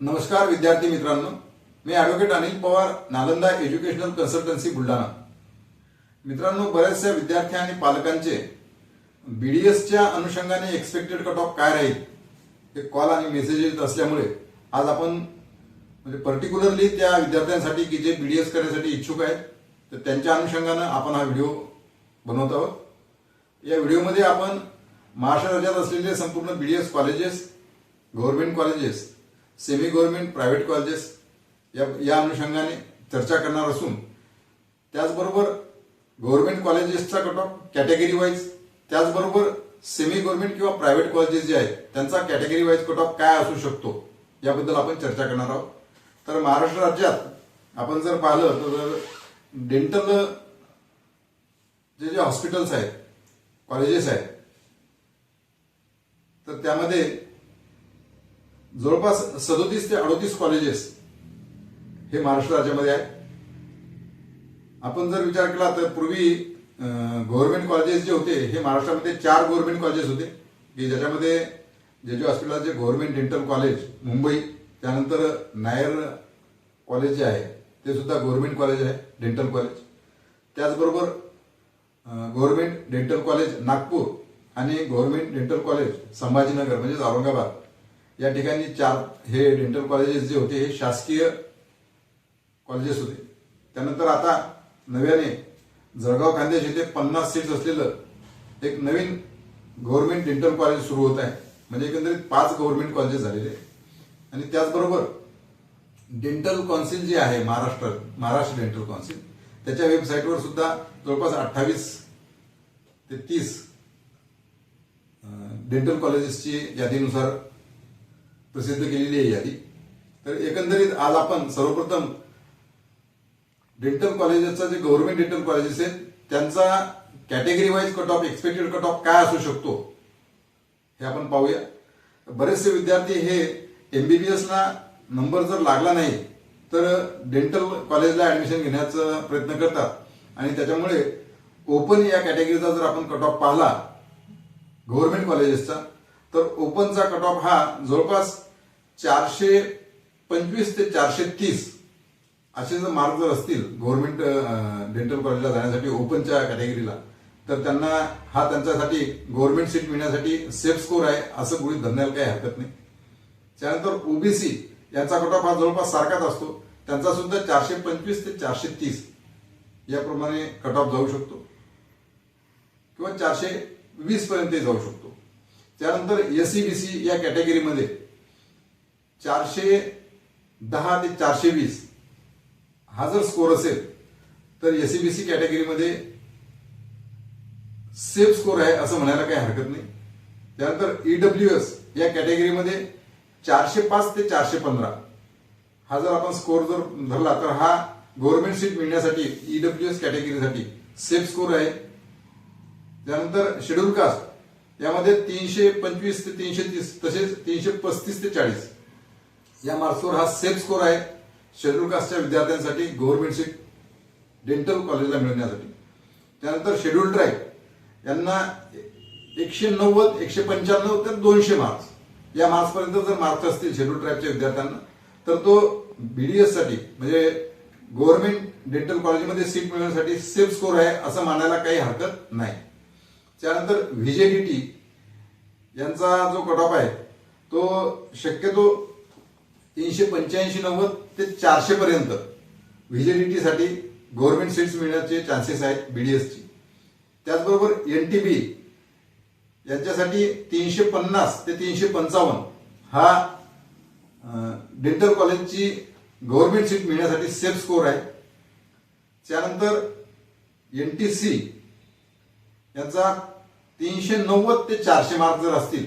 नमस्कार विद्यार्थी मित्रांनो. मी advocate Anil Pawar Nalanda educational consultancy Buldhana. मित्रांनो बऱ्याचशा विद्यार्थी आणि पालकांचे बीडीएसच्या अनुषंगाने एक्सपेक्टेड कट ऑफ काय राहील? हे कॉल आणि मेसेज येत असल्यामुळे आज आपण म्हणजे पर्टिक्युलरली त्या विद्यार्थ्यांसाठी की जे बीडीएस करण्यासाठी इच्छुक आहेत तर त्यांच्या अनुषंगानं आपण हा व्हिडिओ बनवत आहोत. या व्हिडिओमध्ये आपण महाराष्ट्र राज्यात असलेले संपूर्ण BDS colleges government colleges semi government private colleges या या अनुषंगाने चर्चा करणार असून त्याचबरोबर गव्हर्नमेंट कॉलेजेसचा कट ऑफ कॅटेगरी वाईज त्याचबरोबर सेमी गव्हर्नमेंट किंवा प्रायव्हेट कॉलेजेस जे आहेत त्यांचा कॅटेगरी वाईज कट ऑफ काय असू शकतो याबद्दल आपण चर्चा करणार आहोत. तर महाराष्ट्र राज्यात आपण जर पाहिलं तर डेंटल जे जे हॉस्पिटल्स आहेत कॉलेजेस आहेत तर त्यामध्ये जवळपास सदोतीस ते अडोतीस कॉलेजेस हे महाराष्ट्र राज्यामध्ये आहे आपण जर विचार केला तर पूर्वी गव्हर्नमेंट कॉलेजेस जे होते हे महाराष्ट्रामध्ये चार गव्हर्नमेंट कॉलेजेस होते. की ज्याच्यामध्ये जे जे हॉस्पिटलचे गव्हर्नमेंट डेंटल कॉलेज मुंबई त्यानंतर नायर कॉलेज जे आहे ते सुद्धा गव्हर्नमेंट कॉलेज आहे डेंटल कॉलेज त्याचबरोबर गव्हर्नमेंट डेंटल कॉलेज नागपूर आणि गव्हर्नमेंट डेंटल कॉलेज संभाजीनगर म्हणजेच औरंगाबाद. या ठिकाणी चार हे डेंटल कॉलेजेस जे होते हे शासकीय कॉलेजेस होते त्यानंतर आता नव्याने जळगाव खानदेश येथे पन्नास सीट्स असलेलं एक नवीन गव्हर्नमेंट डेंटल कॉलेज सुरू होत आहे म्हणजे एकंदरीत पाच गव्हर्नमेंट कॉलेजेस झालेले आहे. आणि त्याचबरोबर डेंटल कौन्सिल जे आहे महाराष्ट्र महाराष्ट्र डेंटल कौन्सिल त्याच्या वेबसाईटवर सुद्धा जवळपास अठ्ठावीस ते तीस डेंटल कॉलेजेसची यादीनुसार प्रसिद्ध केलेली आहे यादी. तर एकंदरीत आज आपण सर्वप्रथम डेंटल कॉलेजेसचा जे गव्हर्नमेंट डेंटल कॉलेजेस आहेत त्यांचा category wise cut off expected cut off काय असू शकतो हे आपण पाहूया. बरेचसे विद्यार्थी हे एमबीबीएसला नंबर जर लागला नाही तर डेंटल कॉलेजला ऍडमिशन घेण्याचा प्रयत्न करतात. आणि त्याच्यामुळे ओपन या कॅटेगरीचा जर आपण कट ऑफ पाहिला गव्हर्नमेंट कॉलेजेसचा तर ओपनचा कट ऑफ हा जवळपास चारशे पंचवीस ते चारशे तीस असे जर मार्क जर असतील गव्हर्नमेंट डेंटल कॉलेजला जाण्यासाठी ओपनच्या कॅटेगरीला तर त्यांना हा त्यांच्यासाठी गव्हर्नमेंट सीट मिळण्यासाठी सेफ स्कोर आहे असं गृहित धरण्याला काही हरकत नाही. त्यानंतर ओबीसी यांचा कट ऑफ हा जवळपास सारखाच असतो. त्यांचा सुद्धा चारशे पंचवीस ते चारशे तीस याप्रमाणे कट ऑफ जाऊ शकतो. किंवा चारशे वीस पर्यंत जाऊ शकतो. त्यानंतर एस बी सी या कॅटेगरीमध्ये चारशे दहा ते चारशे वीस. हा जर स्कोर असेल तर एस बी सी कॅटेगरीमध्ये सेफ स्कोर आहे असं म्हणायला काही हरकत नाही. त्यानंतर ईडब्ल्यू एस या कॅटेगरीमध्ये चारशे पाच ते चारशे पंधरा. हा जर आपण स्कोर जर धरला तर हा गव्हर्नमेंट सीट मिळण्यासाठी ईडब्ल्यू एस कॅटेगरीसाठी सेफ स्कोर आहे. त्यानंतर शेड्यूल कास्ट यामध्ये तीनशे पंचवीस ते तीनशे तीस तसेच तीनशे पस्तीस ते चाळीस. या मार्क्सवर हा सेफ स्कोर आहे. शेड्यूल कास्टच्या विद्यार्थ्यांसाठी गव्हर्नमेंट सीट डेंटल कॉलेजला मिळवण्यासाठी. त्यानंतर शेड्यूल ट्राईब यांना एकशे नव्वद एकशे पंच्याण्णव तर दोनशे मार्क्स या मार्क्सपर्यंत जर मार्क्स असतील शेड्यूल ट्राईबच्या विद्यार्थ्यांना तर तो बीडीएससाठी म्हणजे गव्हर्नमेंट डेंटल कॉलेजमध्ये सीट मिळवण्यासाठी सेफ स्कोर आहे असं मानायला काही हरकत नाही. त्यानंतर व्हीजेडीटी यांचा जो कट ऑफ आहे तो शक्यतो तीनशे पंच्याऐंशी नव्वद ते चारशे पर्यंत. व्हीजेडीटी गव्हर्नमेंट सीट्स मिळण्याचे चान्सेस आहेत बीडीएसची त्याचबरोबर एन टी बी यांच्यासाठी तीनशे पन्नास ते तीनशे पंचावन्न हा डेंटल कॉलेजची गव्हर्नमेंट सीट मिळण्यासाठी सेफ स्कोर आहे. त्यानंतर एन टी सी यांचा तीनशे नव्वद ते चारशे मार्क जर असतील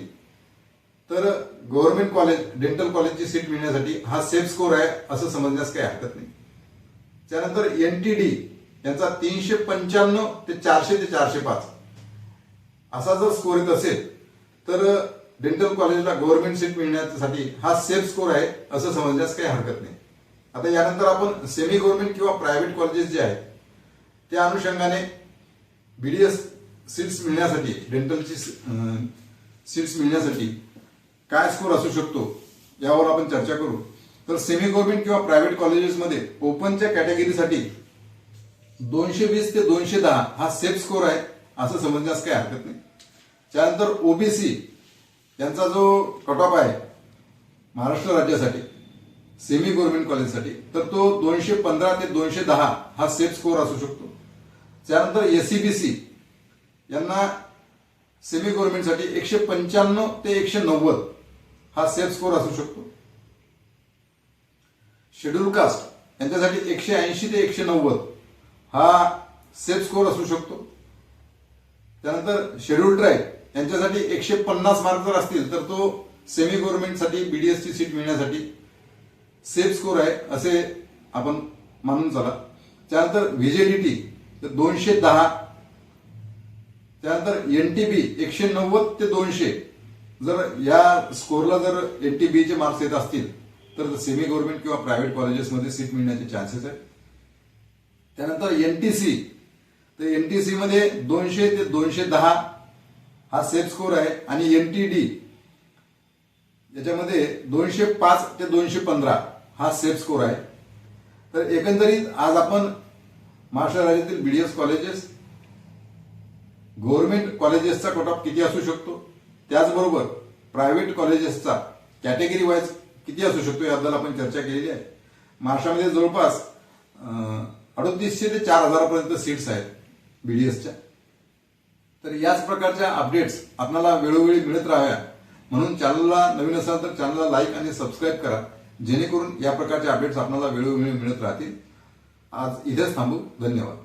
तर गव्हर्नमेंट कॉलेज डेंटल कॉलेजची सीट मिळण्यासाठी हा सेफ स्कोर आहे असं समजण्यास काही हरकत नाही. त्यानंतर एन टी डी यांचा तीनशे पंच्याण्णव ते चारशे ते चारशे पाच. असा जर स्कोर येत असेल तर डेंटल कॉलेजला गव्हर्नमेंट सीट मिळण्यासाठी हा सेफ स्कोर आहे असं समजण्यास काही हरकत नाही. आता यानंतर आपण सेमी गव्हर्नमेंट किंवा प्रायव्हेट कॉलेजेस जे आहेत त्या अनुषंगाने बीडीएस सीट्स मिळण्यासाठी डेंटलची सीट्स मिळण्यासाठी काय स्कोर असू शकतो यावर आपण चर्चा करू. तर सेमी गव्हर्नमेंट किंवा प्रायव्हेट कॉलेजेसमध्ये ओपनच्या कॅटेगरीसाठी दोनशे वीस ते दोनशे दहा हा सेफ स्कोर आहे असं समजण्यास काही हरकत नाही. त्यानंतर ओबीसी यांचा जो कट ऑफ आहे महाराष्ट्र राज्यासाठी सेमी गव्हर्नमेंट कॉलेजसाठी तर तो दोनशे पंधरा ते दोनशे दहा हा सेफ स्कोर असू शकतो. त्यानंतर एससीबीसी यांना सेमी गव्हर्नमेंटसाठी एकशे पंच्याण्णव ते एकशे नव्वद हा सेफ स्कोर असू शकतो. शेड्यूल कास्ट यांच्यासाठी एकशे ऐंशी ते एकशे नव्वद हा सेफ स्कोर असू शकतो. त्यानंतर शेड्यूल ट्राईब यांच्यासाठी एकशे पन्नास मार्क जर असतील तर तो सेमी गव्हर्नमेंटसाठी बीडीएसची सीट मिळण्यासाठी सेफ स्कोर आहे असे आपण मानून चला. त्यानंतर व्हीजेडीटी तर दोनशे दहा. त्यानंतर एन टी बी एकशे नव्वद ते दोनशे. जर या स्कोरला जर एन बीचे मार्क्स येत असतील तर सेमी गव्हर्नमेंट किंवा प्रायव्हेट कॉलेजेसमध्ये सीट मिळण्याचे चान्सेस आहेत. त्यानंतर एनटीसी तर एनटीसी मध्ये दोनशे ते दोनशे दहा हा सेफ स्कोर आहे आणि एनटीडी याच्यामध्ये दोनशे पाच ते दोनशे पंधरा हा सेफ स्कोर आहे. तर एकंदरीत आज आपण महाराष्ट्र राज्यातील बीडीएस कॉलेजेस गव्हर्नमेंट कॉलेजेसचा कट ऑफ किती असू शकतो? त्याचबरोबर प्रायव्हेट कॉलेजेसचा कॅटेगरी वाईज किती असू शकतो याबद्दल आपण चर्चा केलेली आहे. महाराष्ट्रामध्ये जवळपास अडतीसशे ते चार हजारापर्यंत सीट्स आहेत बीडीएसच्या तर याच प्रकारच्या अपडेट्स आपल्याला वेळोवेळी मिळत राहाव्या. म्हणून चॅनलला नवीन असाल तर चॅनलला लाईक आणि सबस्क्राईब करा. जेणेकरून या प्रकारचे अपडेट्स आपल्याला वेळोवेळी मिळत राहतील. आज इथेच थांबू. धन्यवाद.